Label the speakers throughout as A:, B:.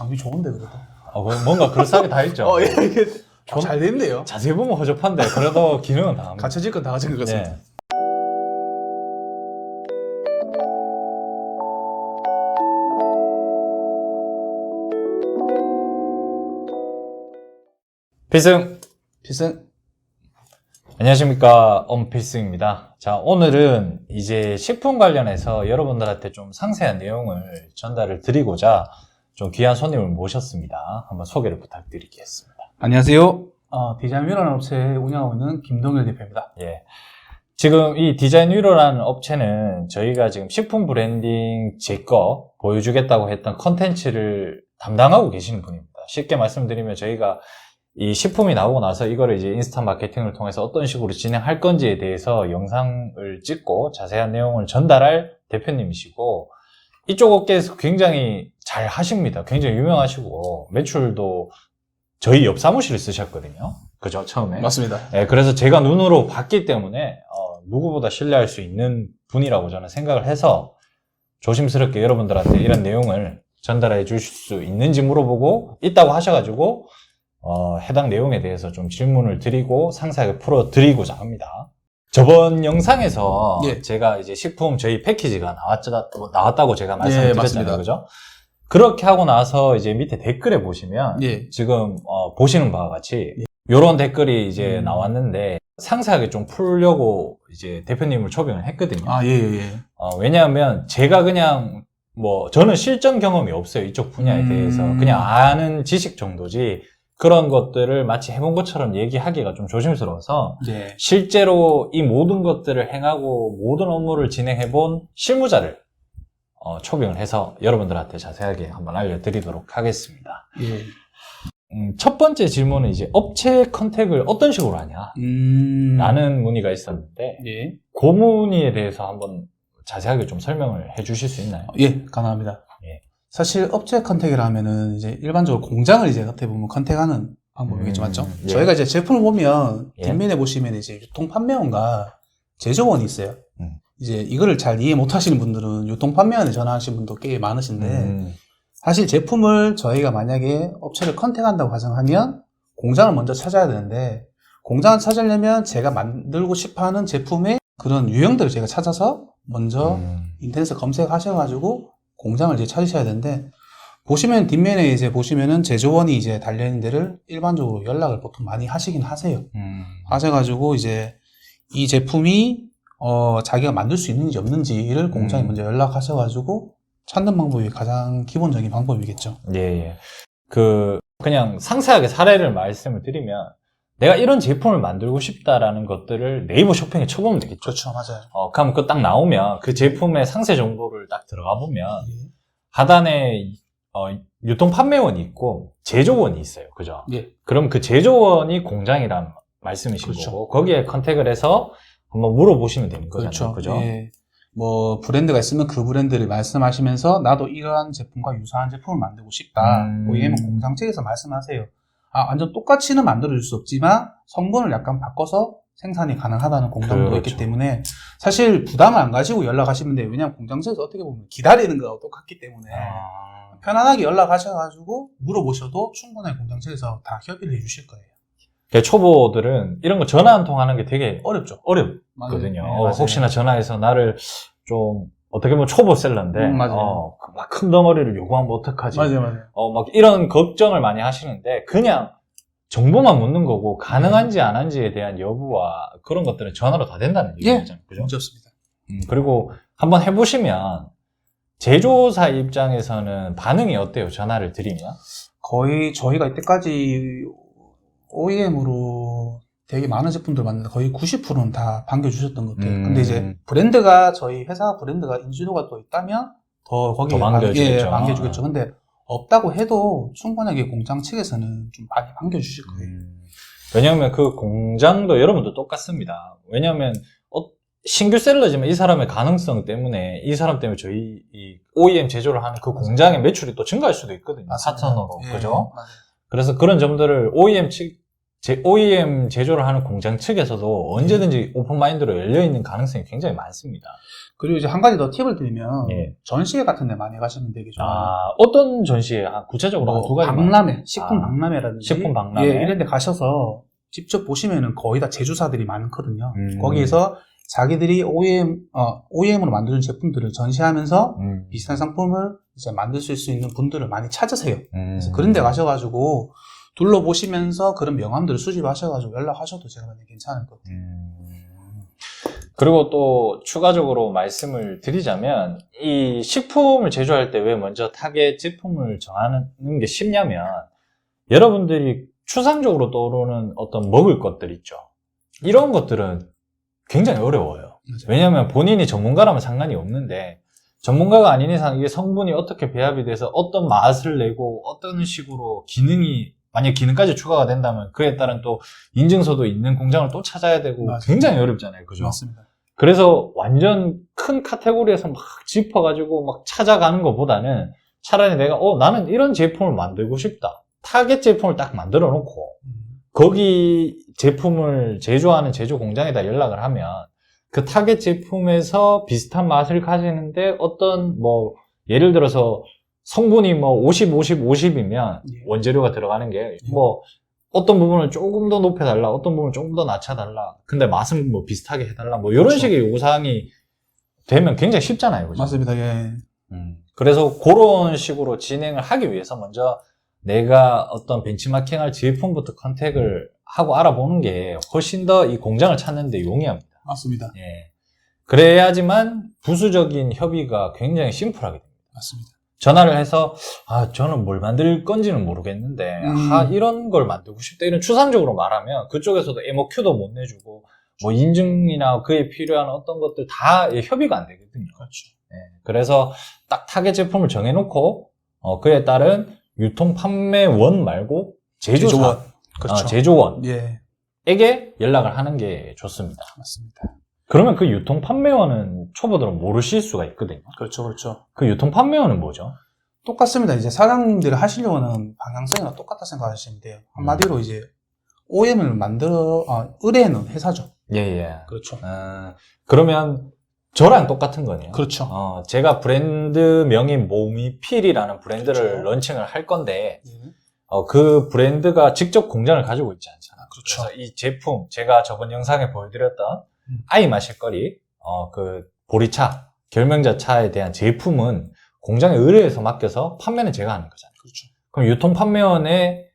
A: 장비 좋은데 그래도.
B: 어, 그 뭔가 그럴싸하게 다 있죠.
A: 어, 예, 이게
B: 전-
A: 잘 됐네요.
B: 자세히 보면 허접한데 그래도 기능은 다 합니다.
A: 갖춰질 건 다 가진 것 같습니다.
B: 네. 필승
A: 필승.
B: 안녕하십니까 엄필승입니다. 자 오늘은 이제 식품 관련해서 여러분들한테 좀 상세한 내용을 전달을 드리고자 좀 귀한 손님을 모셨습니다. 한번 소개를 부탁드리겠습니다.
A: 안녕하세요. 어, 디자인 위로라는 업체 운영하고 있는 김동일 대표입니다.
B: 예. 지금 이 디자인 위로라는 업체는 저희가 지금 식품 브랜딩 제 거 보여주겠다고 했던 컨텐츠를 담당하고 계시는 분입니다. 쉽게 말씀드리면 저희가 이 식품이 나오고 나서 이거를 이제 인스타 마케팅을 통해서 어떤 식으로 진행할 건지에 대해서 영상을 찍고 자세한 내용을 전달할 대표님이시고 이쪽 업계에서 굉장히 잘 하십니다. 굉장히 유명하시고 매출도 저희 옆 사무실을 쓰셨거든요. 그죠? 처음에.
A: 맞습니다.
B: 예, 그래서 제가 눈으로 봤기 때문에 어, 누구보다 신뢰할 수 있는 분이라고 저는 생각을 해서 조심스럽게 여러분들한테 이런 내용을 전달해 주실 수 있는지 물어보고 있다고 하셔가지고 어, 해당 내용에 대해서 좀 질문을 드리고 상세하게 풀어 드리고자 합니다. 저번 영상에서
A: 예.
B: 제가 이제 식품 저희 패키지가 나왔자, 나왔다고 제가 말씀드렸잖아요.
A: 맞습니다.
B: 그죠? 그렇게 하고 나서 이제 밑에 댓글에 보시면
A: 예.
B: 지금 어, 보시는 바와 같이 이런 댓글이 이제
A: 음.
B: 나왔는데 상세하게 좀 풀려고 이제 대표님을 초빙을 했거든요.
A: 아, 예, 예, 예.
B: 어, 왜냐하면 제가 그냥 뭐 저는 실전 경험이 없어요 이쪽 분야에
A: 음.
B: 대해서 그냥 아는 지식 정도지 그런 것들을 마치 해본 것처럼 얘기하기가 좀 조심스러워서
A: 네.
B: 실제로 이 모든 것들을 행하고 모든 업무를 진행해본 실무자를 어, 초빙을 해서 여러분들한테 자세하게 한번 알려드리도록 하겠습니다.
A: 예.
B: 음, 첫 번째 질문은 이제 업체 컨택을 어떤 식으로 하냐?
A: 음.
B: 라는 문의가 있었는데,
A: 예.
B: 그 문의에 대해서 한번 자세하게 좀 설명을 해 주실 수 있나요?
A: 예, 가능합니다.
B: 예.
A: 사실 업체 컨택이라 하면은 이제 일반적으로 공장을 이제 어떻게 보면 컨택하는 방법이겠죠,
B: 음,
A: 맞죠?
B: 예.
A: 저희가 이제 제품을 보면
B: 예.
A: 뒷면에 보시면 이제 유통 판매원과 제조원이 있어요.
B: 음.
A: 이제 이거를 잘 이해 못 하시는 분들은 유통 판매원에 전화하시는 분도 꽤 많으신데
B: 음,
A: 사실 제품을 저희가 만약에 업체를 컨택한다고 가정하면 공장을 먼저 찾아야 되는데 공장을 찾으려면 제가 만들고 싶어 하는 제품의 그런 유형들을 제가 찾아서 먼저
B: 음,
A: 인터넷에 검색하셔가지고 공장을 이제 찾으셔야 되는데 보시면 뒷면에 이제 보시면은 제조원이 이제 달려있는 데를 일반적으로 연락을 보통 많이 하시긴 하세요.
B: 음.
A: 하셔가지고 이제 이 제품이 어 자기가 만들 수 있는지 없는지를 공장에
B: 음.
A: 먼저 연락하셔가지고 찾는 방법이 가장 기본적인 방법이겠죠.
B: 예, 예. 그, 그냥 상세하게 사례를 말씀을 드리면, 내가 이런 제품을 만들고 싶다라는 것들을 네이버 쇼핑에 쳐보면 되겠죠.
A: 그렇죠, 맞아요.
B: 어, 그럼 그 딱 나오면 그 제품의 상세 정보를 딱 들어가 보면
A: 예.
B: 하단에 어, 유통 판매원이 있고 제조원이 있어요. 그죠?
A: 예.
B: 그럼 그 제조원이 공장이란 말씀이신
A: 그렇죠.
B: 거고 거기에 컨택을 해서 한번 물어보시면 되는 거잖아요.
A: 그렇죠.
B: 그죠?
A: 예. 뭐 브랜드가 있으면 그 브랜드를 말씀하시면서 나도 이러한 제품과 유사한 제품을 만들고 싶다.
B: 음.
A: OEM 공장 측에서 말씀하세요. 아 완전 똑같이는 만들어 줄 수 없지만 성분을 약간 바꿔서 생산이 가능하다는 공장도
B: 그렇죠.
A: 있기 때문에 사실 부담을 안 가지고 연락하시면 돼요. 왜냐하면 공장 측에서 어떻게 보면 기다리는 거하고 똑같기 때문에
B: 아,
A: 편안하게 연락하셔가지고 물어보셔도 충분히 공장 측에서 다 협의를 해주실 거예요.
B: 그 초보들은 이런 거 전화 한 통 하는 게 되게
A: 어렵죠.
B: 어렵거든요.
A: 네.
B: 혹시나 전화해서 나를 좀 어떻게 보면 초보 셀러인데
A: 음.
B: 어, 막큰 덩어리를 요구하면 어떡하지?
A: 맞아요, 맞아요.
B: 어, 막 이런 걱정을 많이 하시는데 그냥 정보만 묻는 거고 가능한지 안 한지에 대한 여부와 그런 것들은 전화로 다 된다는
A: 예.
B: 얘기잖아요. 그죠?
A: 문제 없습니다.
B: 음, 그리고 한번 해보시면 제조사 입장에서는 반응이 어때요? 전화를 드리면?
A: 거의 저희가 이때까지 OEM으로 되게 많은 제품들 만드는데 거의 90%는 다 반겨주셨던 것 같아요.
B: 음.
A: 근데 이제 브랜드가 저희 회사 브랜드가 인지도가 또 있다면 더 거기에
B: 더
A: 반-
B: 반겨주겠죠.
A: 예, 반겨주겠죠. 근데 없다고 해도 충분하게 공장 측에서는 좀 많이 반겨주실 거예요.
B: 음, 왜냐하면 그 공장도 여러분도 똑같습니다. 왜냐하면 어, 신규 셀러지만 이 사람의 가능성 때문에 이 사람 때문에 저희 이 OEM 제조를 하는 그 공장의 매출이 또 증가할 수도 있거든요.
A: 맞습니다.
B: 사천으로
A: 예,
B: 그죠?
A: 맞아요.
B: 그래서 그런 점들을 OEM 측 제 OEM 제조를 하는 공장 측에서도 언제든지 오픈 마인드로 열려 있는 가능성이 굉장히 많습니다.
A: 그리고 이제 한 가지 더 팁을 드리면
B: 예.
A: 전시회 같은 데 많이 가시면 되게 좋아요.
B: 아, 어떤 전시에 한 구체적으로 한두 가지
A: 박람회, 식품
B: 아,
A: 박람회라든지
B: 식품 박람회.
A: 예, 이런 데 가셔서 직접 보시면은 거의 다 제조사들이 많거든요.
B: 음.
A: 거기에서 자기들이 OEM, 어, OEM으로 만드는 제품들을 전시하면서
B: 음.
A: 비슷한 상품을 이제 만드실 수 있는 분들을 많이 찾으세요.
B: 음.
A: 그래서 그런 데 가셔가지고 둘러보시면서 그런 명함들을 수집하셔가지고 연락하셔도 제가 봤을 때 괜찮을 것 같아요.
B: 음. 그리고 또 추가적으로 말씀을 드리자면 이 식품을 제조할 때 왜 먼저 타겟 제품을 정하는 게 쉽냐면 여러분들이 추상적으로 떠오르는 어떤 먹을 것들 있죠. 이런 것들은 굉장히 어려워요. 왜냐하면 본인이 전문가라면 상관이 없는데 전문가가 아닌 이상 이게 성분이 어떻게 배합이 돼서 어떤 맛을 내고 어떤 식으로 기능이 만약 기능까지 추가가 된다면 그에 따른 또 인증서도 있는 공장을 또 찾아야 되고
A: 맞아요.
B: 굉장히 어렵잖아요. 그죠?
A: 맞습니다.
B: 그래서 완전 큰 카테고리에서 막 짚어가지고 막 찾아가는 것보다는 차라리 내가 어 나는 이런 제품을 만들고 싶다. 타겟 제품을 딱 만들어 놓고
A: 음.
B: 거기 제품을 제조하는 제조 공장에다 연락을 하면 그 타겟 제품에서 비슷한 맛을 가지는데 어떤 뭐 예를 들어서 성분이 뭐 50, 50, 50이면
A: 예.
B: 원재료가 들어가는 게 뭐 어떤 부분을 조금 더 높여달라, 어떤 부분을 조금 더 낮춰달라. 근데 맛은 뭐 비슷하게 해달라. 뭐 이런
A: 그렇죠.
B: 식의 요구사항이 되면 굉장히 쉽잖아요. 그죠?
A: 맞습니다. 예.
B: 음. 그래서 그런 식으로 진행을 하기 위해서 먼저 내가 어떤 벤치마킹할 제품부터 컨택을 하고 알아보는 게 훨씬 더 이 공장을 찾는데 용이합니다.
A: 맞습니다.
B: 예. 그래야지만 부수적인 협의가 굉장히 심플하게 됩니다.
A: 맞습니다.
B: 전화를 해서 아 저는 뭘 만들 건지는 모르겠는데
A: 음.
B: 아 이런 걸 만들고 싶다 이런 추상적으로 말하면 그쪽에서도 MOQ도 못 내주고 뭐 인증이나 그에 필요한 어떤 것들 다 예, 협의가 안 되거든요.
A: 그렇죠.
B: 예, 그래서 딱 타겟 제품을 정해놓고 어, 그에 따른 유통 판매원 말고 제조사,
A: 제조원. 그렇죠.
B: 어, 제조원에게
A: 예.
B: 연락을 하는 게 좋습니다.
A: 맞습니다.
B: 그러면 그 유통 판매원은 초보들은 모르실 수가 있거든요.
A: 그렇죠. 그렇죠.
B: 그 유통 판매원은 뭐죠?
A: 똑같습니다. 이제 사장님들이 하시려고 하는 방향성이랑 똑같다 생각하시면 돼요. 한마디로 이제 OEM을 만들어, 아, 의뢰하는 회사죠.
B: 예 예.
A: 그렇죠.
B: 어, 그러면 저랑 똑같은 거네요.
A: 그렇죠.
B: 어, 제가 브랜드 명인 모미필이라는 브랜드를
A: 그렇죠.
B: 런칭을 할 건데
A: 예.
B: 어, 그 브랜드가 직접 공장을 가지고 있지 않잖아.
A: 그렇죠.
B: 그래서 이 제품 제가 저번 영상에 보여드렸던
A: 음.
B: 아이 마실거리 어, 그 보리차 결명자 차에 대한 제품은 공장에 의뢰해서 맡겨서 판매는 제가 하는 거잖아요.
A: 그렇죠.
B: 그럼 유통 판매원에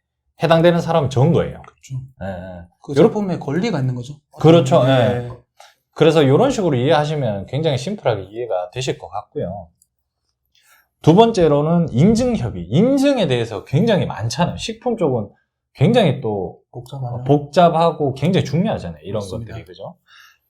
B: 해당되는 사람은 적은 거예요.
A: 그렇죠.
B: 예, 예.
A: 그
B: 여러-
A: 제품에 권리가 있는 거죠.
B: 그렇죠.
A: 예.
B: 예. 그래서 이런 식으로 이해하시면 굉장히 심플하게 이해가 되실 것 같고요. 두 번째로는 인증 협의. 인증에 대해서 굉장히 많잖아요. 식품 쪽은 굉장히 또
A: 복잡하죠.
B: 복잡하고 굉장히 중요하잖아요. 이런
A: 맞습니다.
B: 것들이. 그죠?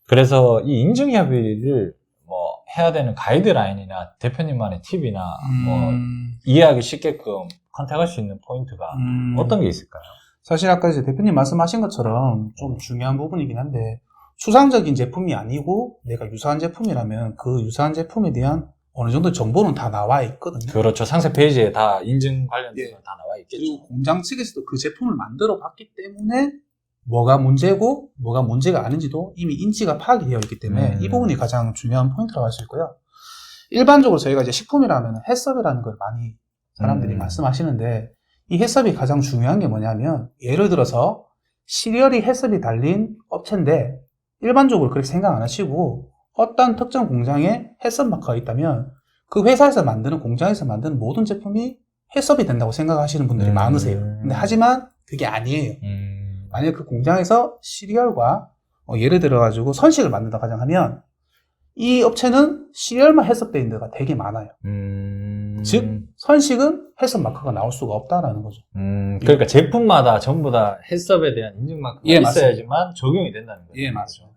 B: 그래서 이 인증 협의를 뭐 해야 되는 가이드라인이나 대표님만의 팁이나 뭐
A: 음,
B: 이해하기 쉽게끔 컨택할 수 있는 포인트가
A: 음.
B: 어떤 게 있을까요?
A: 사실 아까 이제 대표님 말씀하신 것처럼 좀 중요한 부분이긴 한데 추상적인 제품이 아니고 내가 유사한 제품이라면 그 유사한 제품에 대한 어느 정도 정보는 다 나와 있거든요.
B: 그렇죠. 상세 페이지에 다 인증 관련된
A: 예.
B: 거다 나와 있겠죠.
A: 그리고 공장 측에서도 그 제품을 만들어 봤기 때문에 뭐가 문제고 뭐가 문제가 아닌지도 이미 인지가 파악이 되어 있기 때문에
B: 음.
A: 이 부분이 가장 중요한 포인트라고 할 수 있고요. 일반적으로 저희가 이제 식품이라면 해썹이라는 걸 많이 사람들이
B: 음.
A: 말씀하시는데 이 해썹이 가장 중요한 게 뭐냐면 예를 들어서 시리얼이 해썹이 달린 업체인데 일반적으로 그렇게 생각 안 하시고 어떤 특정 공장에 해썹 마크가 있다면 그 회사에서 만드는 공장에서 만드는 모든 제품이 해썹이 된다고 생각하시는 분들이
B: 음.
A: 많으세요. 근데 하지만 그게 아니에요.
B: 음.
A: 만약 그 공장에서 시리얼과 어, 예를 들어 가지고 선식을 만든다 가정하면 이 업체는 시리얼만 해썹돼 있는 데가 되게 많아요.
B: 음.
A: 즉 선식은 해썹 마크가 나올 수가 없다라는 거죠.
B: 음, 그러니까 제품마다 전부 다 헬스업에 대한 인증 마크가
A: 예, 맞습니다.
B: 있어야지만 적용이 된다는 거죠.
A: 예, 맞죠.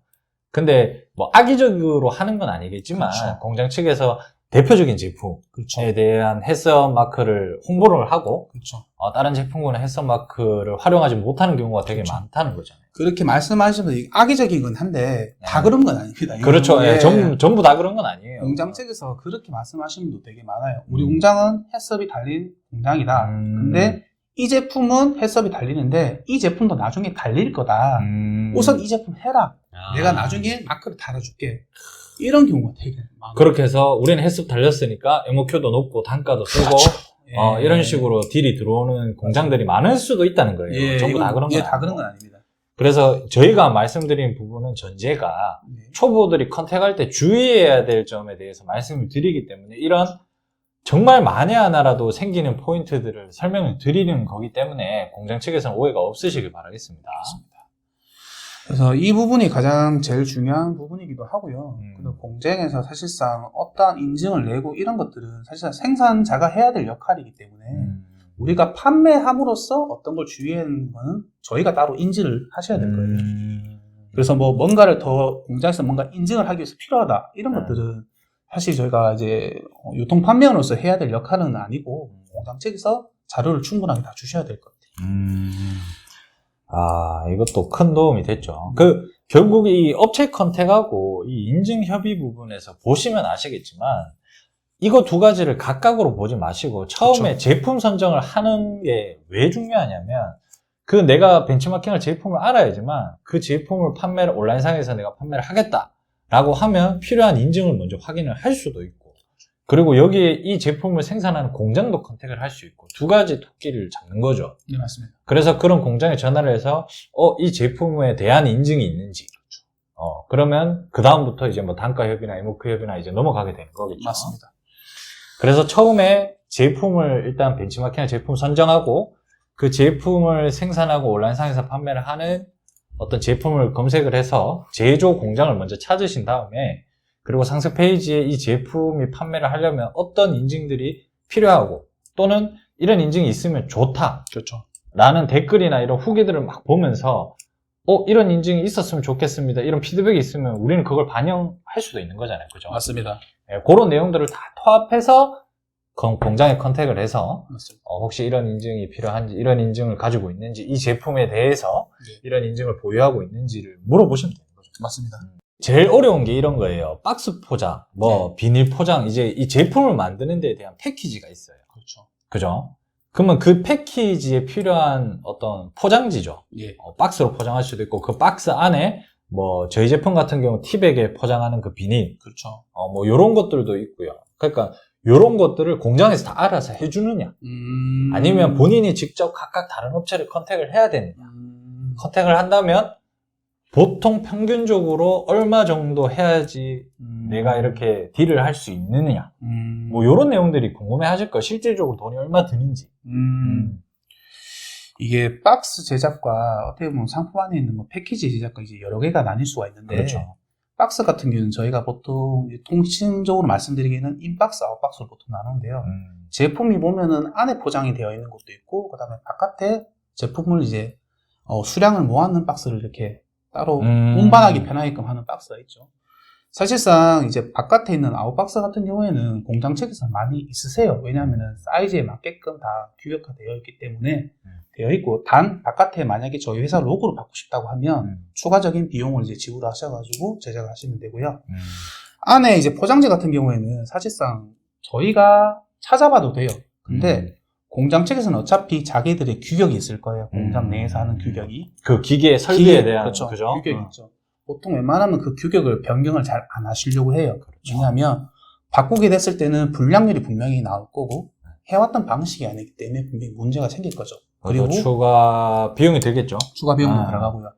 B: 근데 뭐 악의적으로 하는 건 아니겠지만
A: 그렇죠.
B: 공장 측에서 대표적인 제품에
A: 그렇죠.
B: 대한 헬스업 마크를 홍보를 하고
A: 그렇죠.
B: 어, 다른 제품군의 헬스업 마크를 활용하지 못하는 경우가 되게
A: 그렇죠.
B: 많다는 거잖아요.
A: 그렇게 말씀하시면 악의적인 건 한데 다
B: 네.
A: 그런 건 아닙니다.
B: 그렇죠. 예,
A: 예.
B: 전부, 전부 다 그런 건 아니에요.
A: 공장 측에서 그렇게 말씀하시는 분도 되게 많아요. 우리
B: 음.
A: 공장은 해썹이 달린 공장이다.
B: 음.
A: 근데 이 제품은 해썹이 달리는데 이 제품도 나중에 달릴 거다.
B: 음.
A: 우선 이 제품 해라.
B: 아.
A: 내가 나중에 마크를 달아줄게. 이런 경우가 되게 많아요.
B: 그렇게 해서 우리는 헬스 달렸으니까 MOQ도 높고 단가도 쓰고
A: 그렇죠.
B: 어,
A: 예.
B: 이런 식으로 딜이 들어오는 공장들이 많을 수도 있다는 거예요.
A: 예,
B: 전부 다 그런
A: 예, 건다 그런. 건 아닙니다.
B: 그래서 저희가 말씀드린 부분은 전제가
A: 네.
B: 초보들이 컨택할 때 주의해야 될 점에 대해서 말씀을 드리기 때문에 이런 정말 만에 하나라도 생기는 포인트들을 설명을 드리는 거기 때문에 공장 측에서는 오해가 없으시길 바라겠습니다.
A: 그 래서 이 부분이 가장 제일 중요한 부분이기도 하고요.
B: 음.
A: 그리고 공장에서 사실상 어떠한 인증을 내고 이런 것들은 사실상 생산자가 해야 될 역할이기 때문에
B: 음.
A: 우리가 판매함으로써 어떤 걸 주의해야 하는 거는 저희가 따로 인지를 하셔야 될 거예요.
B: 음.
A: 그래서 뭐 뭔가를 더 공장에서 뭔가 인증을 하기 위해서 필요하다 이런
B: 네.
A: 것들은 사실 저희가 이제 어, 유통 판매원으로서 해야 될 역할은 아니고
B: 음.
A: 공장 측에서 자료를 충분하게 다 주셔야 될 것 같아요.
B: 음. 아, 이것도 큰 도움이 됐죠. 그, 결국 이 업체 컨택하고 이 인증 협의 부분에서 보시면 아시겠지만, 이거 두 가지를 각각으로 보지 마시고, 처음에
A: 그쵸.
B: 제품 선정을 하는 게 왜 중요하냐면, 그 내가 벤치마킹할 제품을 알아야지만, 그 제품을 판매를, 온라인상에서 내가 판매를 하겠다. 라고 하면 필요한 인증을 먼저 확인을 할 수도 있고, 그리고 여기에 이 제품을 생산하는 공장도 컨택을 할 수 있고, 두 가지 토끼를 잡는 거죠.
A: 네 맞습니다.
B: 그래서 그런 공장에 전화를 해서 어, 이 제품에 대한 인증이 있는지 어, 그러면 그 다음부터 이제 뭐 단가 협의나 이모크 협의나 이제 넘어가게 되는 거겠죠.
A: 맞습니다.
B: 그래서 처음에 제품을 일단 벤치마킹한 제품 선정하고 그 제품을 생산하고 온라인상에서 판매를 하는 어떤 제품을 검색을 해서 제조 공장을 먼저 찾으신 다음에 그리고 상세 페이지에 이 제품이 판매를 하려면 어떤 인증들이 필요하고 또는 이런 인증이 있으면 좋다.
A: 그렇죠.
B: 라는 댓글이나 이런 후기들을 막 보면서 어 이런 인증이 있었으면 좋겠습니다. 이런 피드백이 있으면 우리는 그걸 반영할 수도 있는 거잖아요. 그죠?
A: 맞습니다.
B: 예, 그런 내용들을 다 통합해서 건- 공장에 컨택을 해서. 어, 혹시 이런 인증이 필요한지 이런 인증을 가지고 있는지 이 제품에 대해서
A: 네.
B: 이런 인증을 보유하고 있는지를 물어보시면 되는 거죠.
A: 맞습니다.
B: 제일 어려운 게 이런 거예요. 박스 포장, 뭐
A: 네.
B: 비닐 포장 이제 이 제품을 만드는 데에 대한 패키지가 있어요.
A: 그렇죠.
B: 그죠? 그러면 그 패키지에 필요한 어떤 포장지죠.
A: 예.
B: 어, 박스로 포장할 수도 있고 그 박스 안에 뭐 저희 제품 같은 경우 티백에 포장하는 그 비닐
A: 그렇죠.
B: 어, 뭐 요런 것들도 있고요. 그러니까 요런 것들을 공장에서 다 알아서 해주느냐
A: 음...
B: 아니면 본인이 직접 각각 다른 업체를 컨택을 해야 되느냐
A: 음...
B: 컨택을 한다면 보통 평균적으로 얼마 정도 해야지
A: 음...
B: 내가 이렇게 딜을 할 수 있느냐
A: 음...
B: 뭐 요런 내용들이 궁금해 하실 거예요. 실질적으로 돈이 얼마 드는지
A: 음... 이게 박스 제작과 어떻게 보면 상품 안에 있는 뭐 패키지 제작과 이제 여러 개가 나뉠 수가 있는데
B: 그렇죠.
A: 박스 같은 경우는 저희가 보통 통신적으로 말씀드리기에는 인박스, 아웃박스로 보통 나누는데요.
B: 음.
A: 제품이 보면은 안에 포장이 되어 있는 것도 있고 그 다음에 바깥에 제품을 이제 어, 수량을 모아놓는 박스를 이렇게 따로
B: 음.
A: 운반하기 편하게끔 하는 박스가 있죠. 사실상 이제 바깥에 있는 아웃박스 같은 경우에는 공장 측에서 많이 있으세요. 왜냐하면 사이즈에 맞게끔 다 규격화 되어 있기 때문에 되어 있고 단 바깥에 만약에 저희 회사 로고를 받고 싶다고 하면
B: 음.
A: 추가적인 비용을 이제 지불하셔가지고 제작을 하시면 되고요.
B: 음.
A: 안에 이제 포장재 같은 경우에는 사실상 저희가 찾아봐도 돼요. 근데
B: 음.
A: 공장 측에서는 어차피 자기들의 규격이 있을 거예요. 공장
B: 음.
A: 내에서 하는 규격이.
B: 그 기계 설비에
A: 기계,
B: 대한
A: 그렇죠.
B: 그죠?
A: 규격이
B: 어.
A: 있죠. 보통 웬만하면 그 규격을 변경을 잘 안 하시려고 해요.
B: 그렇죠.
A: 왜냐하면 바꾸게 됐을 때는 불량률이 분명히 나올 거고
B: 네.
A: 해왔던 방식이 아니기 때문에 분명히 문제가 생길 거죠.
B: 그리고
A: 그리고
B: 추가 비용이 들겠죠.
A: 추가 비용도
B: 아.
A: 들어가고요.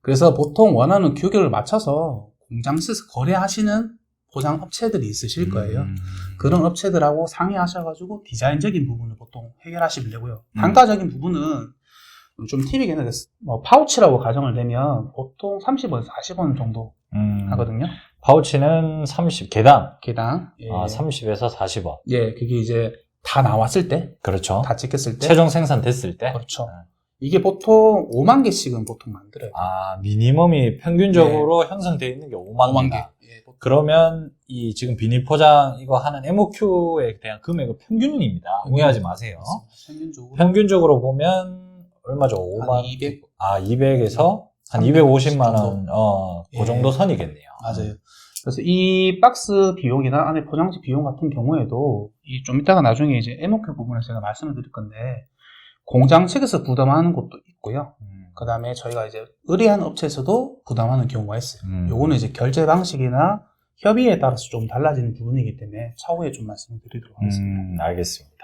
A: 그래서 보통 원하는 규격을 맞춰서 공장에서 거래하시는 보장 업체들이 있으실 거예요.
B: 음.
A: 그런 업체들하고 상의하셔가지고 디자인적인 부분을 보통 해결하시면 되고요.
B: 음.
A: 단가적인 부분은 좀 팁이긴 한데 뭐 파우치라고 가정을 내면 보통 30원, 40원 정도
B: 음.
A: 하거든요.
B: 파우치는 30 개당
A: 개당. 예.
B: 아, 30에서 40원.
A: 예, 그게 이제 다 나왔을 때,
B: 그렇죠.
A: 다 찍혔을 때.
B: 최종 생산됐을 때.
A: 그렇죠.
B: 네.
A: 이게 보통 5만 개씩은 보통 만들어요.
B: 아, 미니멈이 평균적으로 형성되어 있는 게 5만,
A: 5만
B: 개다.
A: 개.
B: 그러면 이 지금 비닐 포장 이거 하는 MOQ에 대한 금액은 평균입니다. 오해하지 마세요.
A: 평균적으로.
B: 평균적으로 보면 얼마죠? 5만
A: 한 200.
B: 아, 200에서
A: 한350
B: 250만 원, 어, 그
A: 예.
B: 정도 선이겠네요.
A: 맞아요. 그래서 이 박스 비용이나 안에 포장지 비용 같은 경우에도 이 좀 이따가 나중에 이제 MOQ 부분을 제가 말씀을 드릴 건데 공장 측에서 부담하는 것도 있고요.
B: 음.
A: 그 다음에 저희가 이제 의뢰하는 업체에서도 부담하는 경우가 있어요.
B: 음.
A: 요거는 이제 결제 방식이나 협의에 따라서 좀 달라지는 부분이기 때문에 차후에 좀 말씀을 드리도록 하겠습니다.
B: 음, 알겠습니다.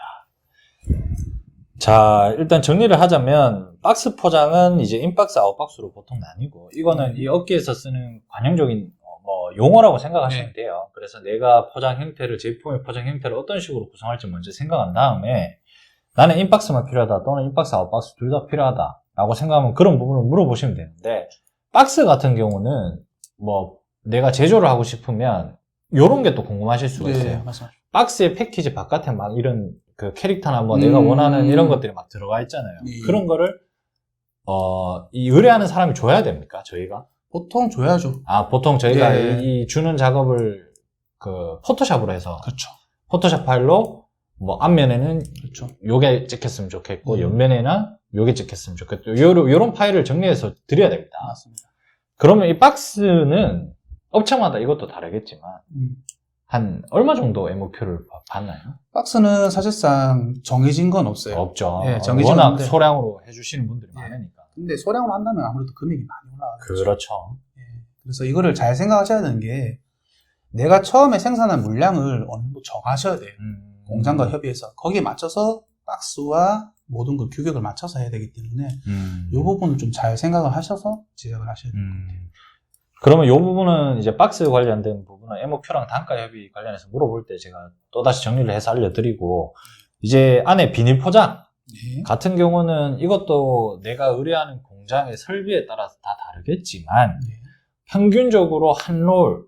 B: 자, 일단 정리를 하자면 박스 포장은 이제 인박스, 아웃박스로 보통 나뉘고 이거는 이 업계에서 쓰는 관용적인 어, 뭐 용어라고 생각하시면
A: 네.
B: 돼요. 그래서 내가 포장 형태를 제품의 포장 형태를 어떤 식으로 구성할지 먼저 생각한 다음에 나는 인박스만 필요하다 또는 인박스, 아웃박스 둘 다 필요하다 라고 생각하면 그런 부분을 물어보시면 되는데 박스 같은 경우는 뭐 내가 제조를 하고 싶으면 이런 게 또 궁금하실 수가 있어요.
A: 네, 맞습니다.
B: 박스의 패키지 바깥에 막 이런 그 캐릭터나 뭐
A: 음.
B: 내가 원하는 이런 것들이 막 들어가 있잖아요.
A: 네.
B: 그런 거를 어, 이 의뢰하는 사람이 줘야 됩니까? 저희가?
A: 보통 줘야죠.
B: 아, 보통 저희가
A: 네.
B: 이, 이 주는 작업을 그 포토샵으로 해서
A: 그렇죠.
B: 포토샵 파일로 뭐 앞면에는
A: 그렇죠.
B: 요게 찍혔으면 좋겠고
A: 음.
B: 옆면에는 요게 찍혔으면 좋겠고 요런 요런 파일을 정리해서 드려야 됩니다.
A: 맞습니다.
B: 그러면 이 박스는 업체마다 이것도 다르겠지만
A: 음.
B: 한 얼마 정도 MOQ를 받나요?
A: 박스는 사실상 정해진 건 없어요.
B: 없죠.
A: 네, 정해진
B: 워낙
A: 건데.
B: 소량으로 해주시는 분들이
A: 네.
B: 많으니까.
A: 근데 소량으로 한다면 아무래도 금액이 많이 올라가죠.
B: 그렇죠.
A: 예. 그래서 이거를 잘 생각하셔야 되는 게 내가 처음에 생산한 물량을 어느 정도 정하셔야 돼요.
B: 음.
A: 공장과 협의해서 거기에 맞춰서 박스와 모든 그 규격을 맞춰서 해야 되기 때문에
B: 음.
A: 이 부분을 좀 잘 생각을 하셔서 제작을 하셔야 돼요.
B: 음. 그러면 이 부분은 이제 박스 관련된 부분은 MOQ랑 단가 협의 관련해서 물어볼 때 제가 또 다시 정리를 해서 알려드리고 이제 안에 비닐 포장
A: 네.
B: 같은 경우는 이것도 내가 의뢰하는 공장의 설비에 따라서 다 다르겠지만
A: 네.
B: 평균적으로 한 롤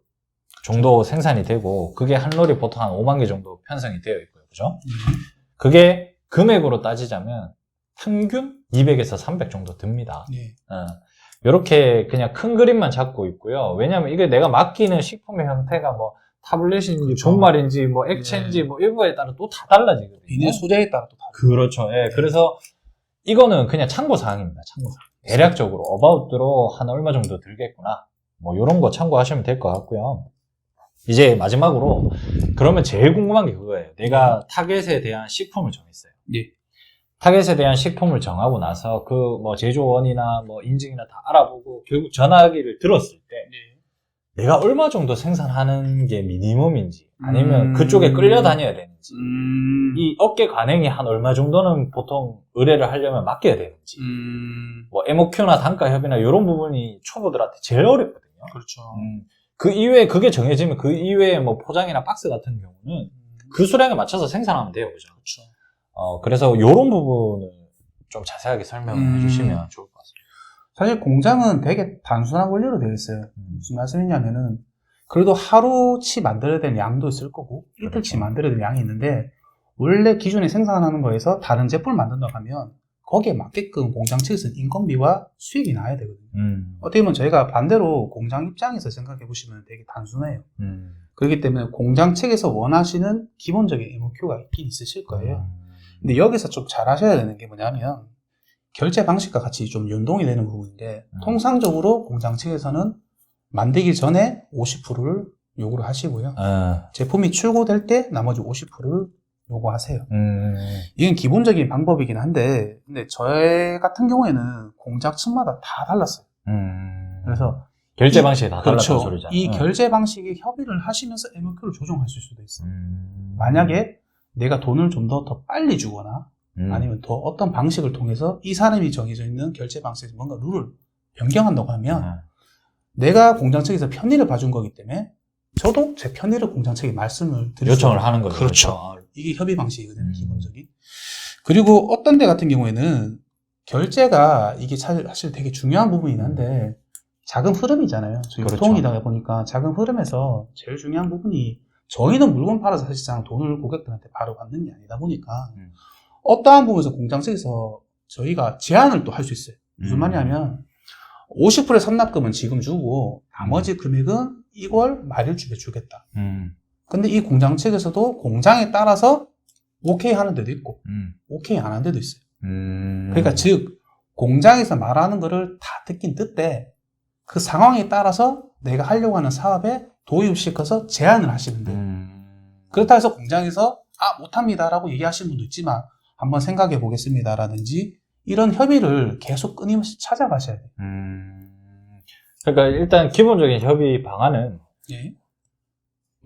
B: 정도 생산이 되고 그게 한 롤이 보통 한 5만 개 정도 편성이 되어 있고요. 그죠? 그게 금액으로 따지자면 평균 200에서 300 정도 듭니다.
A: 네.
B: 이렇게 그냥 큰 그림만 잡고 있고요. 왜냐면 이게 내가 맡기는 식품의 형태가 뭐 타블렛인지
A: 그렇죠.
B: 분말인지 뭐 액체인지
A: 네.
B: 뭐 거에 따라 또 다 달라지거든요.
A: 비닐 소재에 따라 또 다르죠.
B: 그렇죠. 예. 그래서 이거는 그냥 참고 사항입니다. 참고 사항. 대략적으로 어바웃으로 한 얼마 정도 들겠구나. 뭐 이런 거 참고하시면 될 것 같고요. 이제 마지막으로 그러면 제일 궁금한 게 그거예요. 내가 타겟에 대한 식품을 정했어요.
A: 예.
B: 타겟에 대한 식품을 정하고 나서 그 뭐 제조원이나 뭐 인증이나 다 알아보고 결국 전화기를 들었을 때 내가 얼마 정도 생산하는 게 미니멈인지 아니면
A: 음.
B: 그쪽에 끌려다녀야 되는지
A: 음.
B: 이 업계 관행이 한 얼마 정도는 보통 의뢰를 하려면 맡겨야 되는지
A: 음.
B: 뭐 MOQ나 단가 협의나 이런 부분이 초보들한테 제일 어렵거든요.
A: 그렇죠.
B: 음, 그 이외에 그게 정해지면 그 이외에 뭐 포장이나 박스 같은 경우는 그 수량에 맞춰서 생산하면 돼요, 그죠?
A: 그렇죠.
B: 어 그래서 이런 부분을 좀 자세하게 설명을
A: 음.
B: 해주시면 좋을 것 같습니다.
A: 사실 공장은 되게 단순한 원리로 되어 있어요. 무슨 말씀이냐면은 그래도 하루치 만들어야 되는 양도 있을 거고 이틀치
B: 그렇죠.
A: 만들어야 되는 양이 있는데 원래 기존에 생산하는 거에서 다른 제품을 만든다고 하면 거기에 맞게끔 공장 측에서는 인건비와 수익이 나야 되거든요.
B: 음,
A: 어떻게 보면 저희가 반대로 공장 입장에서 생각해 보시면 되게 단순해요.
B: 음.
A: 그렇기 때문에 공장 측에서 원하시는 기본적인 MOQ가 있긴 있으실 거예요.
B: 음.
A: 근데 여기서 좀 잘 하셔야 되는 게 뭐냐면 결제 방식과 같이 좀 연동이 되는 부분인데
B: 음.
A: 통상적으로 공장 측에서는 만들기 전에 50%를 요구를 하시고요.
B: 어,
A: 제품이 출고될 때 나머지 50%를 요구하세요.
B: 음,
A: 이건 기본적인 방법이긴 한데 근데 저희 같은 경우에는 공장 측마다 다 달랐어요.
B: 음.
A: 그래서
B: 결제
A: 이-
B: 방식이 다
A: 그렇죠.
B: 달랐다는 소리잖아요.
A: 이 결제 방식에 협의를 하시면서 MOQ를 조정하실 수도 있어요.
B: 음.
A: 만약에 내가 돈을 좀 더 더 빨리 주거나
B: 음.
A: 아니면 더 어떤 방식을 통해서 이 사람이 정해져 있는 결제 방식에서 뭔가 룰을 변경한다고 하면
B: 음.
A: 내가 공장 측에서 편의를 봐준 거기 때문에 저도 제 편의를 공장 측에 말씀을 드릴
B: 요청을
A: 수
B: 하는 거죠.
A: 그렇죠.
B: 그렇죠.
A: 이게 협의 방식이거든요,
B: 음.
A: 기본적인. 그리고 어떤 데 같은 경우에는 결제가 이게 사실, 되게 중요한 부분이긴 한데 작은 흐름이잖아요. 저희
B: 그렇죠.
A: 유통이다 보니까 작은 흐름에서 제일 중요한 부분이 저희는 물건 팔아서 사실상 돈을 고객들한테 바로 받는 게 아니다 보니까
B: 음.
A: 어떠한 부분에서 공장 측에서 저희가 제한을 또 할 수 있어요. 무슨
B: 음.
A: 말이냐면 50%의 선납금은 지금 주고 나머지 금액은 이걸 말일주에 주겠다.
B: 음.
A: 근데 이 공장 측에서도 공장에 따라서 오케이 하는 데도 있고
B: 음.
A: 오케이 안 하는 데도 있어요.
B: 음.
A: 그러니까 즉 공장에서 말하는 거를 다 듣긴 듣되 그 상황에 따라서 내가 하려고 하는 사업에 도입시켜서 제한을 하시는 거예요.
B: 음.
A: 그렇다 해서 공장에서 아 못합니다라고 얘기하시는 분도 있지만 한번 생각해 보겠습니다라든지 이런 협의를 계속 끊임없이 찾아가셔야 돼요.
B: 음. 그러니까 일단 기본적인 협의 방안은
A: 예.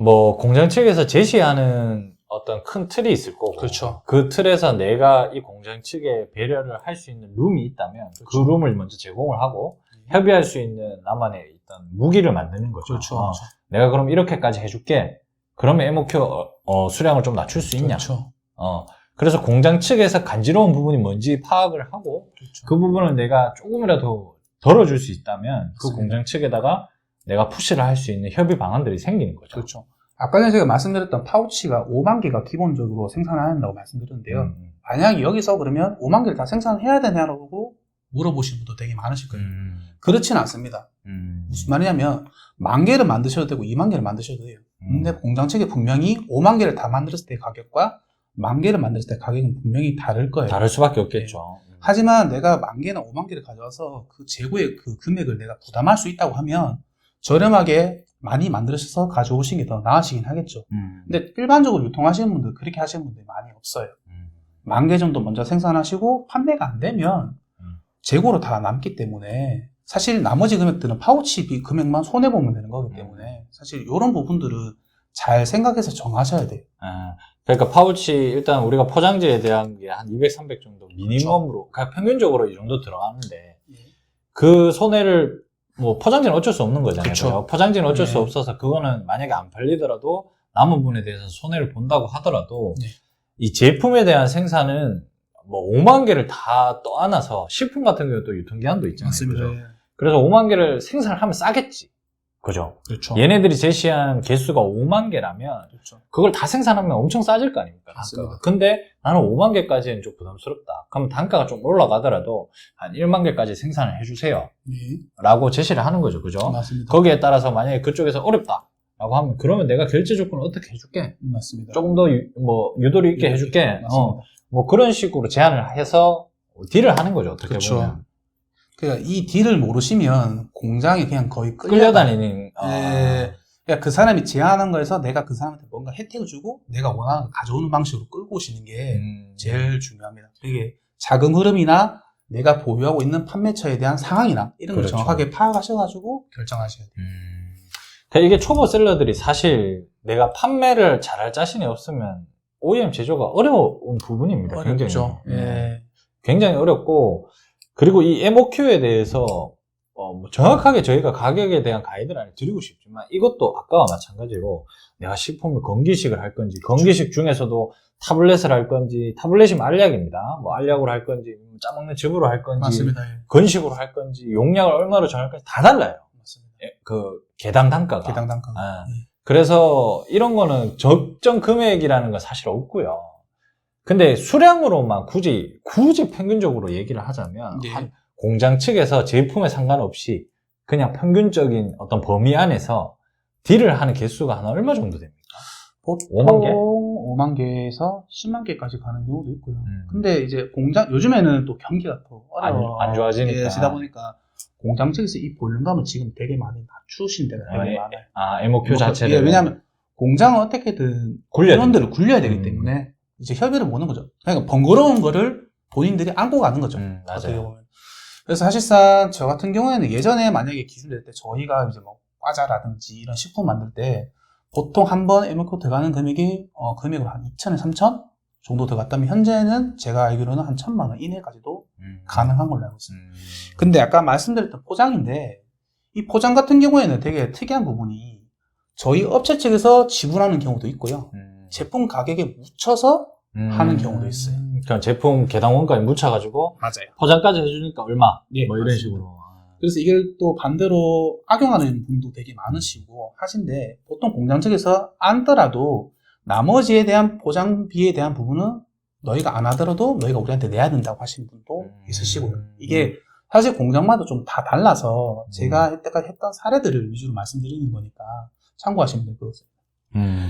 B: 뭐 공장 측에서 제시하는 어떤 큰 틀이 있을 거고
A: 그렇죠.
B: 그 틀에서 내가 이 공장 측에 배려를 할 수 있는 룸이 있다면 그
A: 그렇죠.
B: 룸을 먼저 제공을 하고 협의할 수 있는 나만의 어떤 무기를 만드는 거죠.
A: 그렇죠.
B: 어, 내가 그럼 이렇게,까지 해줄게. 그러면 MOQ 어, 어, 수량을 좀 낮출 수 있냐?
A: 그렇죠.
B: 어, 그래서 공장 측에서 간지러운 부분이 뭔지 파악을 하고
A: 그렇죠.
B: 그 부분을 내가 조금이라도 덜어줄 수 있다면 그
A: 맞습니다.
B: 공장 측에다가 내가 푸시를 할 수 있는 협의 방안들이 생기는 거죠.
A: 그렇죠. 아까 전에 제가 말씀드렸던 파우치가 5만 개가 기본적으로 생산해야 한다고 말씀드렸는데요.
B: 음,
A: 만약에 여기서 그러면 5만 개를 다 생산해야 되냐고 물어보시는 분도 되게 많으실 거예요.
B: 음,
A: 그렇지는 않습니다.
B: 음,
A: 무슨 말이냐면 만 개를 만드셔도 되고 2만 개를 만드셔도 돼요.
B: 음.
A: 근데 공장 측에 분명히 5만 개를 다 만들었을 때 가격과 만 개를 만들었을 때 가격은 분명히 다를 거예요.
B: 다를 수밖에 없겠죠.
A: 하지만 내가 만 개나 5만 개를 가져와서 그 재고의 그 금액을 내가 부담할 수 있다고 하면 저렴하게 많이 만들어서 가져오시는 게 더 나으시긴 하겠죠.
B: 음,
A: 근데 일반적으로 유통하시는 분들 그렇게 하시는 분들이 많이 없어요.
B: 음,
A: 만개 정도 먼저 생산하시고 판매가 안 되면
B: 음.
A: 재고로 다 남기 때문에 사실 나머지 금액들은 파우치 비 금액만 손해 보면 되는 거기
B: 음.
A: 때문에 사실 이런 부분들은 잘 생각해서 정하셔야 돼요.
B: 아, 그러니까 파우치 일단 우리가 포장지에 대한 게 한 200, 300 정도 미니멈으로 그러니까 평균적으로 이 정도 들어가는데 그 손해를 뭐 포장지는 어쩔 수 없는 거잖아요.
A: 그쵸.
B: 포장지는 어쩔 수
A: 네.
B: 없어서 그거는 만약에 안 팔리더라도 남은 부분에 대해서 손해를 본다고 하더라도
A: 네.
B: 이 제품에 대한 생산은 뭐 5만 개를 다 떠안아서 식품 같은 경우도 유통기한도 있잖아요. 그죠? 그래서 5만 개를 생산을 하면 싸겠지. 그죠?
A: 그렇죠.
B: 얘네들이 제시한 개수가 5만 개라면
A: 그렇죠.
B: 그걸 다 생산하면 엄청 싸질 거 아닙니까?
A: 맞습니다.
B: 단가가. 근데 나는 5만 개까지는 좀 부담스럽다. 그러면 단가가 좀 올라가더라도 한 1만 개까지 생산을 해주세요.
A: 네,
B: 라고 제시를 하는 거죠. 그죠?
A: 맞습니다.
B: 거기에 따라서 만약에 그쪽에서 어렵다. 라고 하면 그러면 내가 결제 조건을 어떻게 해줄게?
A: 맞습니다.
B: 조금 더뭐 유도리 있게 해줄게.
A: 맞습니다.
B: 어, 뭐 그런 식으로 제안을 해서 딜을 하는 거죠. 어떻게
A: 그쵸.
B: 보면.
A: 그러니까 이 딜을 모르시면 공장에 그냥 거의
B: 끌려다니는. 어,
A: 예. 그러니까 그 사람이 제안한 거에서 내가 그 사람한테 뭔가 혜택을 주고 내가 원하는 걸 가져오는 방식으로 끌고 오시는 게
B: 음,
A: 제일 중요합니다. 이게 자금 흐름이나 내가 보유하고 있는 판매처에 대한 상황이나 이런 걸
B: 그렇죠.
A: 정확하게 파악하셔가지고 결정하셔야 돼요.
B: 음. 그러니까 이게 초보 셀러들이 사실 내가 판매를 잘할 자신이 없으면 OEM 제조가 어려운 부분입니다. 굉장히.
A: 어렵죠.
B: 네.
A: 예.
B: 굉장히 어렵고 그리고 이 MOQ에 대해서 어, 뭐 정확하게 저희가 가격에 대한 가이드라인을 드리고 싶지만 이것도 아까와 마찬가지로 내가 식품을 건기식을 할 건지 건기식 중에서도 타블렛을 할 건지 타블렛이면 알약입니다. 뭐 알약으로 할 건지 짜먹는 즙으로 할 건지
A: 맞습니다. 예.
B: 건식으로 할 건지 용량을 얼마로 정할 건지 다 달라요.
A: 맞습니다.
B: 예, 그 개당 단가가.
A: 개당 단가가.
B: 아,
A: 예.
B: 그래서 이런 거는 적정 금액이라는 건 사실 없고요. 근데 수량으로만 굳이 굳이 평균적으로 얘기를 하자면
A: 예.
B: 한 공장 측에서 제품에 상관없이 그냥 평균적인 어떤 범위 안에서 딜을 하는 개수가 한 얼마 정도 됩니까?
A: 보통
B: 5만 개?
A: 5만 개에서 10만 개까지 가는 경우도 있고요.
B: 음.
A: 근데 이제 공장 요즘에는 또 경기가 더 어려워
B: 안- 안 좋아지니까.
A: 예, 지다 보니까 공장 측에서 이 볼륨감을 지금 되게 많이 낮추신 데가 되게
B: 네.
A: 많아요.
B: 아, MOQ 자체를.
A: 예, 왜냐하면 공장은 어떻게든
B: 굴려야
A: 인원들을 굴려야 되기
B: 음.
A: 때문에 이제 협의를 모는 거죠. 그러니까 번거로운 거를 본인들이 안고 가는 거죠.
B: 음, 맞아요.
A: 그래서 사실상 저 같은 경우에는 예전에 만약에 기술 낼때 저희가 이제 뭐 과자라든지 이런 식품 만들 때 보통 한번 MOQ 들어가는 금액이 어, 금액으로 한 2천에 3천 정도 들어갔다면 현재는 제가 알기로는 한 천만 원 이내까지도
B: 음.
A: 가능한 걸로 알고 있습니다.
B: 음.
A: 근데 아까 말씀드렸던 포장인데 이 포장 같은 경우에는 되게 특이한 부분이 저희 업체 측에서 지불하는 경우도 있고요.
B: 음.
A: 제품 가격에 묻혀서 하는 경우도 있어요.
B: 그러니까 제품 개당 원가에 묻혀가지고
A: 맞아요.
B: 포장까지 해주니까 얼마?
A: 예,
B: 뭐 이런
A: 맞습니다.
B: 식으로.
A: 그래서 이걸 또 반대로 악용하는 분도 되게 많으시고 하신데 보통 공장 측에서 안더라도 나머지에 대한 포장비에 대한 부분은 너희가 안 하더라도 너희가 우리한테 내야 된다고 하시는 분도
B: 음.
A: 있으시고 이게 사실 공장마다 좀 다 달라서
B: 음.
A: 제가 이때까지 했던 사례들을 위주로 말씀드리는 거니까 참고하시면 될 것 같습니다.
B: 음.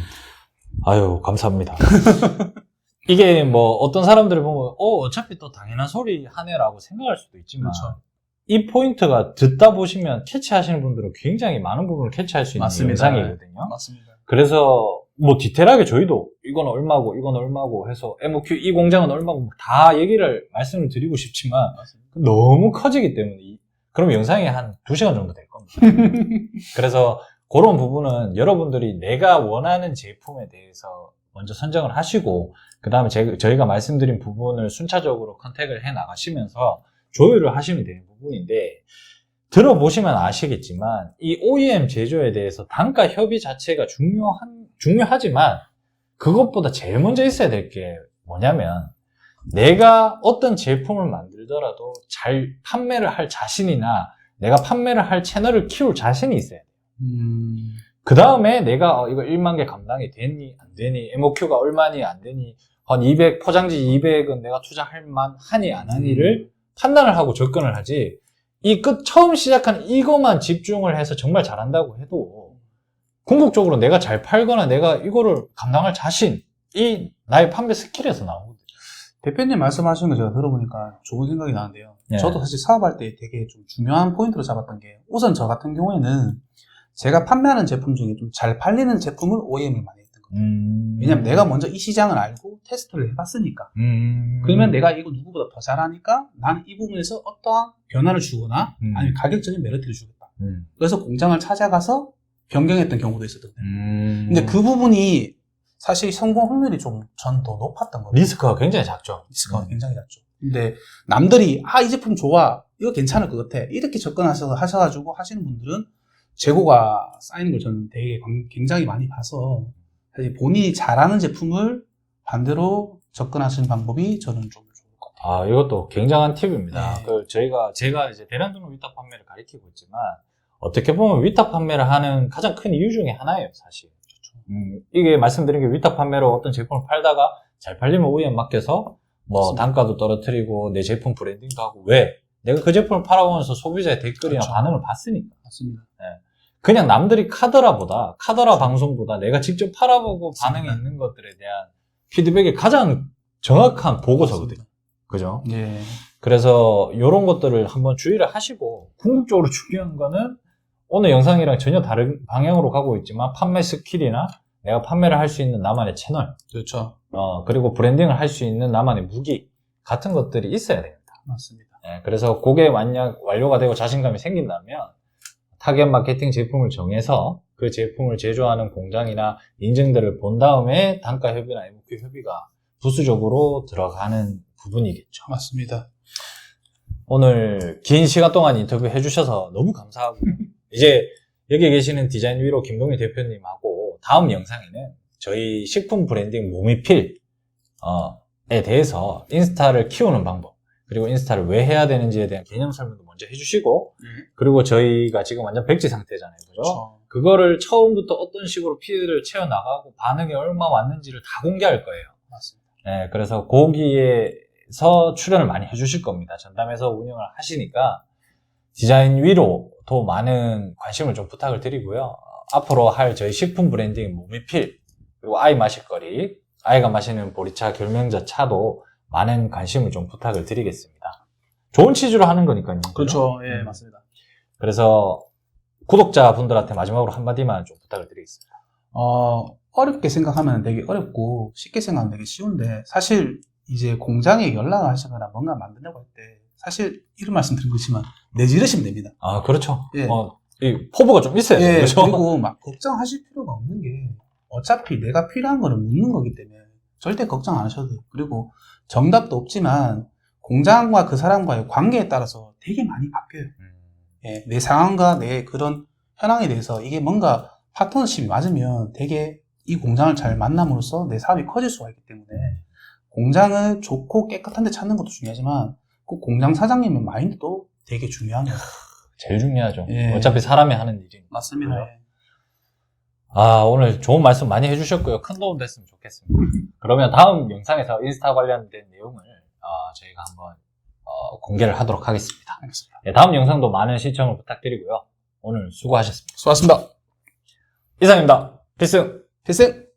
B: 아유, 감사합니다. 이게 뭐 어떤 사람들을 보면 어 어차피 또 당연한 소리 하네라고 생각할 수도 있지만
A: 그렇죠.
B: 이 포인트가 듣다 보시면 캐치하시는 분들은 굉장히 많은 부분을 캐치할 수 있는
A: 맞습니다.
B: 영상이거든요.
A: 맞습니다.
B: 그래서 뭐 디테일하게 저희도 이건 얼마고 이건 얼마고 해서 MOQ 이 공장은 얼마고 뭐다 얘기를 말씀을 드리고 싶지만 너무 커지기 때문에 이- 그럼 영상이 한 2시간 정도 될 겁니다. 그래서 그런 부분은 여러분들이 내가 원하는 제품에 대해서 먼저 선정을 하시고 그 다음에 저희가 말씀드린 부분을 순차적으로 컨택을 해 나가시면서 조율을 하시면 되는 부분인데 들어보시면 아시겠지만 이 OEM 제조에 대해서 단가 협의 자체가 중요한 중요하지만 그것보다 제일 먼저 있어야 될 게 뭐냐면 내가 어떤 제품을 만들더라도 잘 판매를 할 자신이나 내가 판매를 할 채널을 키울 자신이 있어야 돼.
A: 음,
B: 그 다음에 내가 어, 이거 1만 개 감당이 되니 안 되니 MOQ가 얼마니 안 되니 한 200, 포장지 200은 내가 투자할 만 하니 안 하니를 판단을 하고 접근을 하지 이 끝 처음 시작한 이것만 집중을 해서 정말 잘한다고 해도 궁극적으로 내가 잘 팔거나 내가 이거를 감당할 자신이 나의 판매 스킬에서 나오거든요.
A: 대표님 말씀하시는 거 제가 들어보니까 좋은 생각이 나는데요.
B: 네.
A: 저도 사실 사업할 때 되게 좀 중요한 포인트로 잡았던 게 우선 저 같은 경우에는 제가 판매하는 제품 중에 좀 잘 팔리는 제품을 OEM을 많이 했던 거예요.
B: 음...
A: 왜냐면 내가 먼저 이 시장을 알고 테스트를 해봤으니까.
B: 음...
A: 그러면 내가 이거 누구보다 더 잘하니까 나는 이 부분에서 어떠한 변화를 주거나
B: 음.
A: 아니면 가격적인 메리트를 주겠다.
B: 음...
A: 그래서 공장을 찾아가서 변경했던 경우도 있었던 거예요.
B: 음...
A: 근데 그 부분이 사실 성공 확률이 좀 전 더 높았던 거예요.
B: 리스크가 굉장히 작죠.
A: 리스크가
B: 음.
A: 굉장히 낮죠. 근데 남들이 아 이 제품 좋아 이거 괜찮을 것 같아 이렇게 접근하셔서 하셔가지고 하시는 분들은 재고가 쌓이는 걸 저는 되게 광- 굉장히 많이 봐서 사실 본인이 잘하는 제품을 반대로 접근하시는 방법이 저는 좀 좋을 것 같아요.
B: 아, 이것도 굉장한 팁입니다.
A: 네.
B: 그 저희가 제가 이제 대량 등록 위탁 판매를 가리키고 있지만 어떻게 보면 위탁 판매를 하는 가장 큰 이유 중에 하나예요, 사실. 음, 이게 말씀드린 게 위탁 판매로 어떤 제품을 팔다가 잘 팔리면 OEM 맡겨서 뭐
A: 맞습니다.
B: 단가도 떨어뜨리고 내 제품 브랜딩도 하고 왜? 내가 그 제품을 팔아보면서 소비자의 댓글이나
A: 그렇죠.
B: 반응을 봤으니까.
A: 맞습니다.
B: 그냥 남들이 카더라보다 카더라 방송보다 내가 직접 팔아보고 반응이. 있는 것들에 대한 피드백이 가장 정확한 보고서거든요. 그죠?
A: 예.
B: 그래서 이런 것들을 한번 주의를 하시고 궁극적으로 중요한 거는 오늘 영상이랑 전혀 다른 방향으로 가고 있지만 판매 스킬이나 내가 판매를 할 수 있는 나만의 채널
A: 그렇죠.
B: 어, 그리고 브랜딩을 할 수 있는 나만의 무기 같은 것들이 있어야 됩니다.
A: 맞습니다.
B: 예, 그래서 그게 만약 완료가 되고 자신감이 생긴다면 타겟 마케팅 제품을 정해서 그 제품을 제조하는 공장이나 인증들을 본 다음에 단가 협의나 MOQ 협의가 부수적으로 들어가는 부분이겠죠.
A: 맞습니다.
B: 오늘 긴 시간 동안 인터뷰 해주셔서 너무 감사하고 이제 여기 계시는 디자인 위로 김동희 대표님하고 다음 영상에는 저희 식품 브랜딩 모미필 어, 에 대해서 인스타를 키우는 방법 그리고 인스타를 왜 해야 되는지에 대한 개념 설명도 먼저 해주시고 그리고 저희가 지금 완전 백지 상태잖아요 그죠? 그거를 처음부터 어떤 식으로 피드를 채워 나가고 반응이 얼마 왔는지를 다 공개할 거예요
A: 맞습니다.
B: 네, 그래서 거기에서 출연을 많이 해주실 겁니다. 전담해서 운영을 하시니까 디자인 위로 더 많은 관심을 좀 부탁을 드리고요. 어, 앞으로 할 저희 식품 브랜딩 모미필 그리고 아이 마실 거리, 아이가 마시는 보리차 결명자 차도 많은 관심을 좀 부탁을 드리겠습니다. 좋은 취지로 하는 거니까요.
A: 그렇죠. 예,
B: 음.
A: 맞습니다.
B: 그래서 구독자분들한테 마지막으로 한마디만 좀 부탁을 드리겠습니다.
A: 어, 어렵게 생각하면 되게 어렵고 쉽게 생각하면 되게 쉬운데 사실 이제 공장에 연락을 하시거나 뭔가 만들려고 할 때 사실 이런 말씀 드린 거지만 내지르시면 됩니다.
B: 아, 그렇죠.
A: 예.
B: 어, 이 포부가 좀 있어야 돼요.
A: 예,
B: 그렇죠?
A: 그리고 막 걱정하실 필요가 없는 게 어차피 내가 필요한 거는 묻는 거기 때문에 절대 걱정 안 하셔도 돼요. 그리고 정답도 없지만 공장과 그 사람과의 관계에 따라서 되게 많이 바뀌어요.
B: 음.
A: 예, 내 상황과 내 그런 현황에 대해서 이게 뭔가 파트너십이 맞으면 되게 이 공장을 잘 만남으로써 내 사업이 커질 수가 있기 때문에 공장을 좋고 깨끗한 데 찾는 것도 중요하지만 그 공장 사장님의 마인드도 되게 중요한 거예요.
B: 제일 중요하죠.
A: 예.
B: 어차피 사람이 하는 일이니까.
A: 맞습니다. 예.
B: 아, 오늘 좋은 말씀 많이 해주셨고요. 큰 도움 됐으면 좋겠습니다. 그러면 다음 영상에서 인스타 관련된 내용을 어, 저희가 한번 어, 공개를 하도록 하겠습니다.
A: 알겠습니다.
B: 예, 다음 영상도 많은 시청을 부탁드리고요. 오늘 수고하셨습니다.
A: 수고하셨습니다.
B: 이상입니다. 필승!
A: 필승!